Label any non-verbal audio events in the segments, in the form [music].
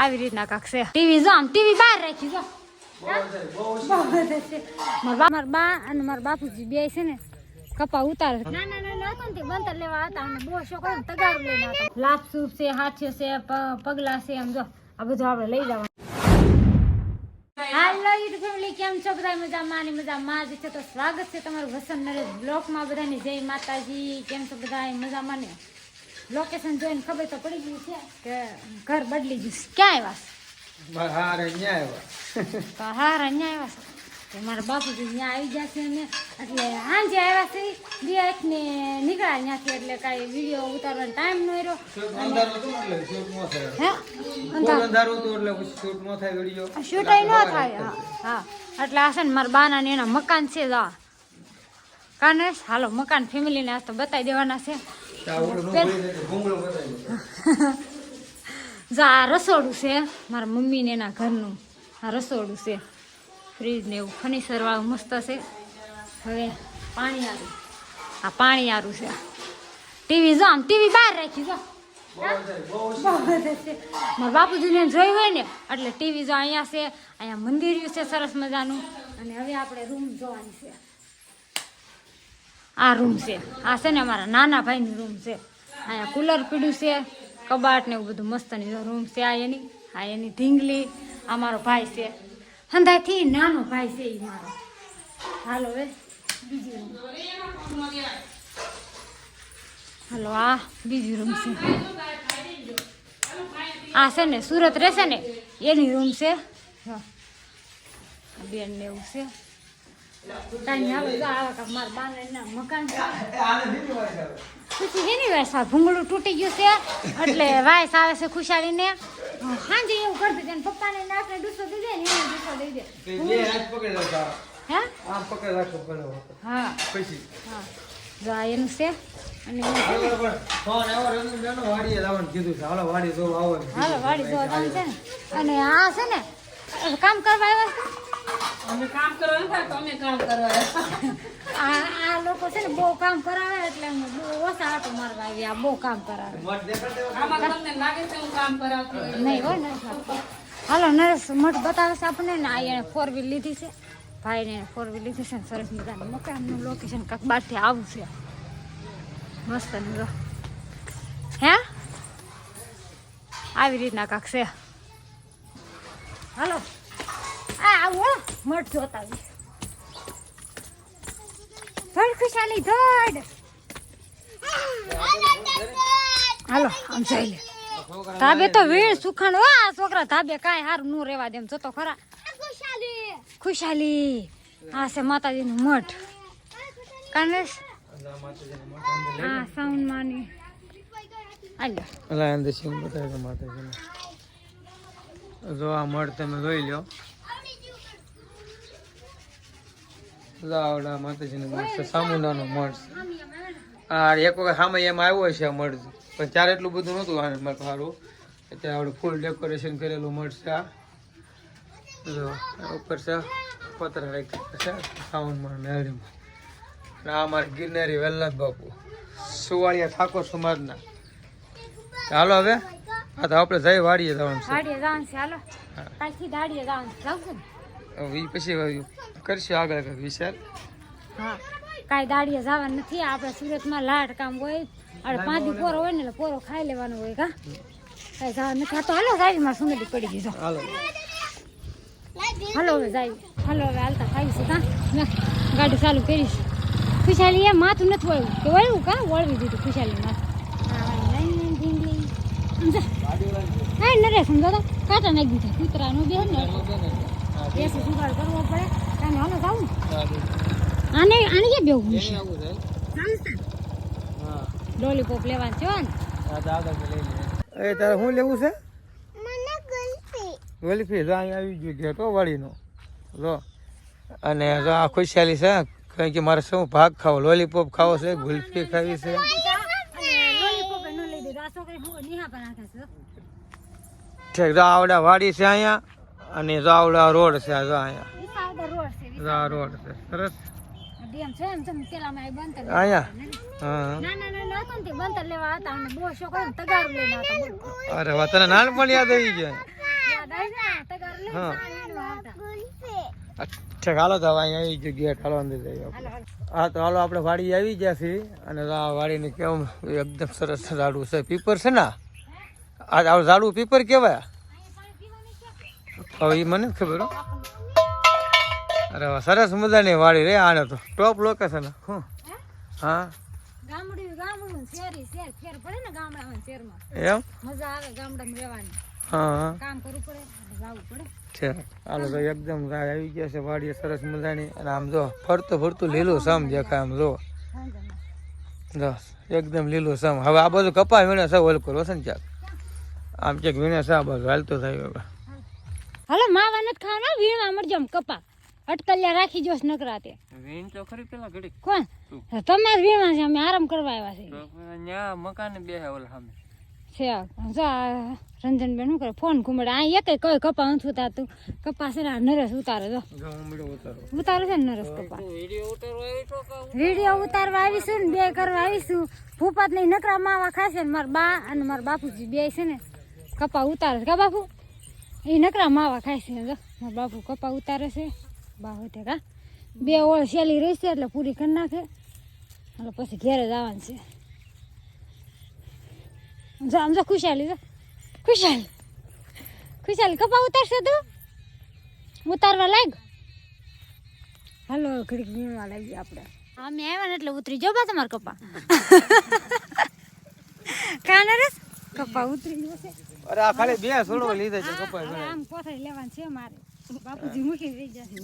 આવી રીતના કાંક છે. ટીવી જો આમ ટીવી બહાર રાખી જો. મારા બા અને મારા બાપુજી બે છે ને કપા ઉતાર ના ના ના નતો ને બંતર લેવા હતા અને બહુ શોખ તગારું લઈને હતા લાભ સૂપ છે હાથે છે પગલા છે એમ જો. આ બધું આપણે લઈ જવાનું. હાલો યુટ્યુબ ફેમિલી કેમ છો? બધા મજામાં અને મજામાં જ છે. તો સ્વાગત છે તમારું વસંત નરેશ બ્લોકમાં બધાની. જય માતાજી. કેમ છો બધા મજામાં ને? લોકેશન જોઈને ખબર તો પડી ગઈ છે કે ઘર બદલી ગયું ક્યાં આવ્યા હારે આવ્યા. તો હાર અહીંયા આવ્યા છે? મારા બાપુજી ત્યાં આવી ગયા છે ને એટલે સાંજે આવ્યા છે. બે ને નીકળ્યા ત્યાંથી એટલે કાંઈ વીડિયો ઉતારવાનો ટાઈમ ન રહ્યો. અંધારું હતું એટલે શૂટ ન થાય. હે? બહુ અંધારું? હતું એટલે પછી શૂટ ન થાય વીડિયો શૂટાઈ ન થાય. હા હા. એટલે આ છે ને મારા બાના ને એના મકાન છે જ. કાને હાલો મકાન ફેમિલીને આ તો બતાવી દેવાના છે. [laughs] જા આ રસોડું છે. મારા મમ્મીને એના ઘરનું આ રસોડું છે. ફ્રીજ ને એવું. ફર્નિચર વાળું મસ્ત છે. હવે પાણી આરું આ પાણી આરું છે. ટીવી જો આમ ટીવી બહાર રાખી જો. મારા બાપુજીને જોયું હોય ને એટલે ટીવી જો અહીંયા છે અહીંયા મંદિર છે સરસ મજાનું. અને હવે આપણે રૂમ જોવાની છે. આ રૂમ છે. આ છે ને અમારા નાના ભાઈની રૂમ છે. અહીંયા કુલર પીડ્યું છે. કબાટ ને એવું બધું મસ્તની રૂમ છે. આ એની આ એની ઢીંગલી, આ મારો ભાઈ છે. હંધાથી નાનો ભાઈ છે એ મારો. હાલો હવે, બીજી હાલો, આ બીજી રૂમ છે. આ છે ને સુરત રહેશે ને, એની રૂમ છે. બેન ને એવું છે. ભૂંગળું તૂટી ગયું છે એટલે વાયસ આવે છે ખુશાલીને સાંજે એવું કરતી ડૂસો દઈ દે ને એને ડૂસો દઈ દે રાખો હે. હા. હા એનું છે અને હાલો વાડી જોવા છે. ને અને આ છે ને કામ કરવા આવ્યા અમે કામ કરવાનું થાય તો અમે કામ કરવા આ આ લોકો છે ને બહુ કામ કરાવે એટલે હું બહુ ઓછા આટો મારવા આવી આ બહુ કામ કરાવે. આમાં તમને લાગે છે હું કામ કરાવતી નહીં હોય ને હાલો નરેશ મઠ બતાવે છે આપણને ને આ એને ફોર વ્હીલ લીધી છે. ભાઈને ફોર વ્હીલ લીધી છે ને સરસ મજાનું. મકાનનું લોકેશન કાંક બહારથી આવું છે. મસ્ત જો. હે? આવી રીતના કાંક છે. હાલો. આ આવું હો, મઠ જોતા. ધડ ખુશાલી ધડ હાલો, આમ જઈ લે. ધાબે તો વીર સુખાણ વા છોકરા ધાબે કાંઈ હારું નું રેવા દેમ જોતો ખરા. ખુશાલી. આ છે માતાજીનું મઠ. કાનેશ આ સાઉન્ડ માની આલ્યો અલા અંદર જો આ મઠ તમે જોઈ લ્યો. જો આવડા માતાજીનો મઠ છે સામુંડાનો મઠ છે. આ એક વખત સામે એમ આવ્યો છે આ મઠ. પણ ત્યારે એટલું બધું નહોતું આને મઠ સારું અત્યારે આપણે ફૂલ ડેકોરેશન કરેલું મઠ છે આ. ઉપર છે પતરા રાખી છે સાવનમાં મેળીમાં અને આ અમારે ગિરનારી વેલનાથ બાપુ સુવાળિયા ઠાકોર સમાજના. ચાલો હવે હા તો આપણે જઈ વાડીએ જવાનું છે. વાડીએ જવાનું છે હાલો. કાલથી દાડીએ જવાનું જાવ ને પછી કરશું આગળ વિચાર. હા. કાંઈ દાડીએ જવાનું નથી. આપણે સુરતમાં લાટ કામ હોય. અને પાંચ દી પોરો હોય ને એટલે પોરો ખાઈ લેવાનો હોય કા? કાંઈ જવાનું નથી. આ તો હાલો સાહેબ મારે સુંદરી પડી ગઈ જો. હાલો. હાલો હવે જાય હાલો હવે હાલતા ખાઈશું કા ગાડી ચાલુ કરીશ. ખુશાલી એ માથું નથી વળ્યું કે વળ્યું કા? વળવી દીધું ખુશાલી માથું. હા, લાઈન લાઈન ઢીંગલી. સમજો હા નરે સમજો તો કાંટા નાખી દીધા. કૂતરાનું બે ને. એસી જુગાડ કરવો પડે કાંઈ હાલો જાવું આને આને ક્યાં બેવું છે? લોલીપોપ લેવાનું છે ને. એ તારે શું લેવું છે? ગલ્ફી. જો અહીં આવી ગયું હો વાળીનો. જો અને જો આ ખુશાલી છે કારણ કે મારે શું ભાગ ખાવો? લોલીપોપ ખાવો છે ગુલ્ફી ખાવી છે? ઠીક આવડા વાડી છે અહીંયા. અને જો આવડા રોડ છે આ જો અહીંયા. રોડ છે સરસ. અરે વાહ તને નાનપણ યાદ આવી ગયા વીણવા હાલો તો અહીંયા આવી ગયું ગેટ હાલો અંદર હાલો. હા તો હાલો આપણે વાડી આવી ગયા છીએ અને આ વાડીને કેવું એકદમ સરસ ઝાડું છે. પીપર છે ને આ? ઝાડું પીપર કહેવાય હવે એ મને ખબર હો. અરે સરસ મજાની વાડી રે આને તો. ટોપ લોકેશન હું હા. એમ? મજા આવે ગામડામાં રહેવાની. હા હા. કામ કરવું પડે એટલે પડે. છે. હાલો તો એકદમ ગાય આવી ગયા છે વાડીએ સરસ મજાની. અને આમ જો ફરતું ફરતું લીલું સમ દેખાય આમ જો. એકદમ લીલું સમ હવે આ બધું કપાસ વીણે છે ઓલ કરો ચાક આમ ક્યાંક વીણે છે આ બધું હાલતો થાય હવે. હાલો માવા નથી ખાવાના વીણવા મળજો આમ કપા. અટકલ્યા રાખી જોશ નકરાતે વીણ તો ખરી પેલા ઘડી કોણ? તમે જ વીણવા છે અમે આરામ કરવા આવ્યા છે ન્યા મકાને બે ઓલા સામે. છે જો રંજનબેન શું કરે? ફોન ઘૂમડે. આ એક કોઈ કપા નથી ઉતારતું. કપા છે ને આ નરસ ઉતારે જો. ઉતારો. ઉતારે છે ને નરસ કપા. વીડિયો ઉતારવા આવી તો કે વીડિયો ઉતારવા આવીશું ને બે કરવા આવીશું. ફૂફાત નહીં નકરા માવા ખાશે ને મારા બા અને મારા બાપુજી બે છે ને કપા ઉતારે કા બાપુ? એ નકરા માવા ખાય છે જો. મારા બાપુ કપા ઉતારે છે. બાહુ તે કા. બે ઓળ શેલી રહેશે એટલે પૂરી કરી નાખે. એટલે પછી ઘેરે જવાનું છે. આમ જો ખુશાલી જો. ખુશાલી. ખુશાલી કપા ઉતારશે તું? ઉતારવા લાગ. હાલો ઘડીક વીણવા લાગી આપણે. અમે આવ્યા ને એટલે ઉતરી જો બા તમારા કપા. [laughs] કાને રે કપા ઉતરી જશે અરે આ ખાલી બે છોડો લીધે છે કપા આમ કોથળી લેવાનું છે મારે બાપુજી મૂકી રહી જશે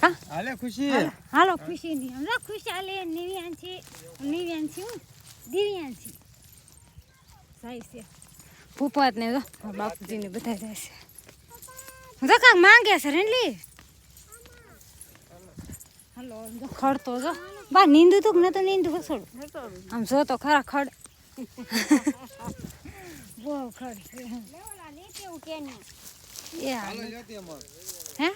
હા? હાલે ખુશી. હાલો ખુશી ની. હમણાં ખુશી ખુશાલે નિવ્યાન છે. નિવ્યાન છે હું. દિવ્યાન છે. જાય છે. ભૂપત ને જો બાપુજી ને બધા જાય છે. જો કાક માંગે છે રેનલી. હાલો જો. ખડ તો જો. બા નીંદુ તું ન તો નીંદુ? હસોડું આમ જો તો ખરા ખડ. બહુ છે હે.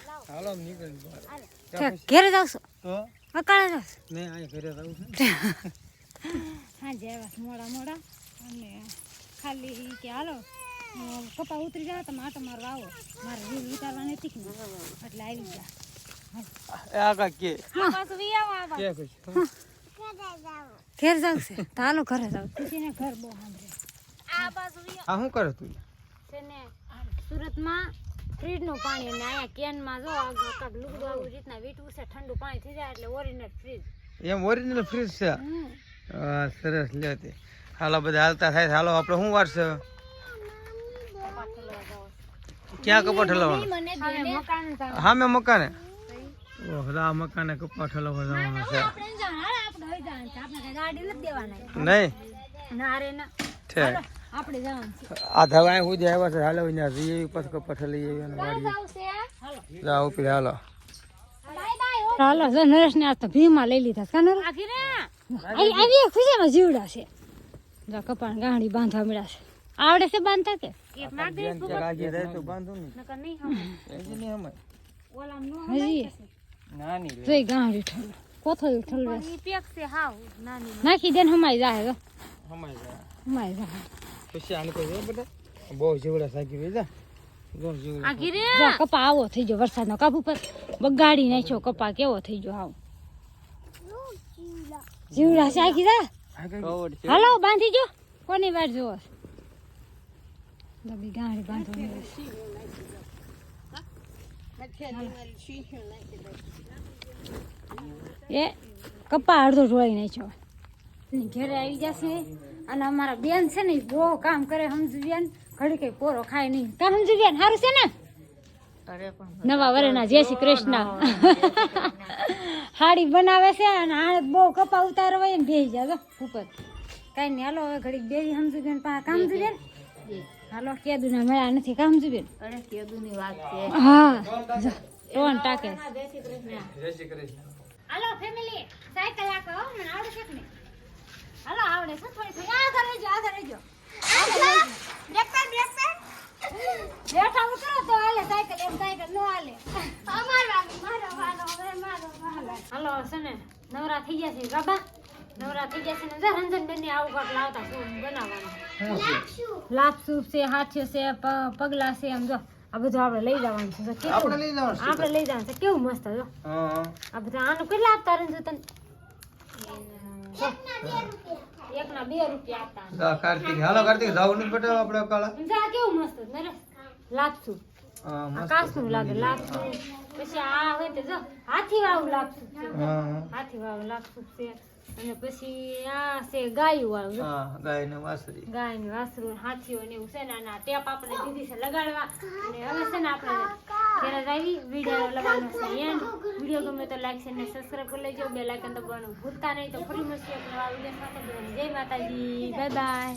ઠેક, ઘેરે જાવશો? તો અકાળે જાવશો? નહીં ઘેરે ઘરે જવું છે. હાજે આવ્યા છે મોડા મોડા. અને ખાલી કે હાલો કપા ઉતરી જાવ તમે આટો મારો આવો. મારે રીલ ઉતારવાની હતી કે એટલે આવી ગયા. હં? ઘેર જાવ છે તો હાલો ઘરે જાવ ખુશીને ઘર બહુ સાંભળે. આ શું કરે તું? સુરતમાં ફ્રીજનું પાણી અને અહીંયા કેનમાં જો કાંક લુગડું આવું રીતના વીટવું છે ઠંડુ પાણી થઈ જાય એટલે ઓરિજિનલ ફ્રીજ એમ ઓરિજિનલ ફ્રીજ છે? સરસ લે તે. હાલો બધા હાલતા થાય હાલો આપણે શું વાર છે ક્યાં કપા ઠલવવાનું? હા મેં મકાને. ઓહલા મકાને કપા ઠલવવા જવાનું. છે. નહીં? ના રે ના. આપણે જવાનું છે. આ ધવા જે આવ્યા છે હાલો ત્યાં જઈએ પછી કપા ઠલી જઈએ અને વાડીએ જાઓ પી હાલો. હાલો જો નરેશ ને આજ તો ભીમાં લઈ લીધા છે નરેશ? આવી આવી ખુશીમાં જીવડા છે. જો કપાણ ગાંડી બાંધવા મળ્યા છે. આવડે છે બાંધતા કે? ને. રે જોઈ ગાંડી ઠલ કોથળી ઠલવે. નાખી દે હમાઈ જાય હમાઈ હમાય જાય હમાઈ જાય પછી આને બહુ જીવડા સાકી કપા આવો થઈ ગયો વરસાદનો કાપ પર બગાડી નાખ્યો કપા કેવો થઈ ગયો આવો. જીવડા સાકી દા જા હાલો બાંધી જો. કોની વાર જોવો દબી ગાંડી બાંધો એ કપા અડધો ઢોળી નાખ્યો. ઘરે આવી જશે અને અમારા બેન છે ને બહુ કામ કરે સમજુ બેન ઘડી કઈ પોરો ખાય નહીં. કામ સમજુ બેન સારું છે ને? નવા વરના જય શ્રી કૃષ્ણ. હાડી બનાવે છે અને આ બહુ કપા ઉતાર હોય ને બેસી જાજો ઉપર. કઈ નહીં હાલો હવે ઘડીક બેસી સમજુ બેન પા કામ સમજુ બેન હાલો કેદુ ના મળ્યા નથી. કામ સમજુ બેન હા ટોન ટાકે. જય Shri Krishna. Hello family cycle આકો મને આવડે છે કે નહીં? હાલો આવડે છે થોડી થોડી. આ ઘરે જો આ ઘરે જો બેઠા ઉતરો તો હાલે સાયકલ એમ સાયકલ નો હાલે. હાલો છે ને નવરા થઈ ગયા છે બાબા નવરા થઈ ગયા છે ને જા રંજન બેન આવું કાક લાવતા શું બનાવવાનું? સૂપ છે હાથીઓ છે પગલા છે એમ જો આ બધું આપણે લઈ જવાનું છે આપણે લઈ જવાનું છે આપણે લઈ જવાનું છે કેવું મસ્ત જો. આ બધા આનું કેટલા આપતા રહે છે તને એક ના બે રૂપિયા હતા કાર્તિક. હાલો કાર્તિક જાવ નહીં બેટા આપણે કાળા? જા કેવું મસ્ત નરેશ લાપસું હા આ મસ્ત કાચનું લાગે લાપસું પછી આ હોય તે જો હાથી વાળું લાપસું છે હા હા. હાથી વાળું લાપસું છે. અને પછી આ છે ગાયું વાળું હા ગાય ને વાસરી ગાય ને વાસરું હાથીઓ ને એવું છે ને અને ટેપ આપણે દીધી છે લગાડવા. અને હવે છે ને આપણે ઘરે આવી વીડિયો લગાવવાનો છે એન્ડ વીડિયો ગમે તો લાઈક છે ને સબસ્ક્રાઈબ કરી લેજો. બે લાઇકન દબાવવાનું ભૂલતા નહીં. તો ફરી મળશે વીડિયો સાથે. જય માતાજી. Bye bye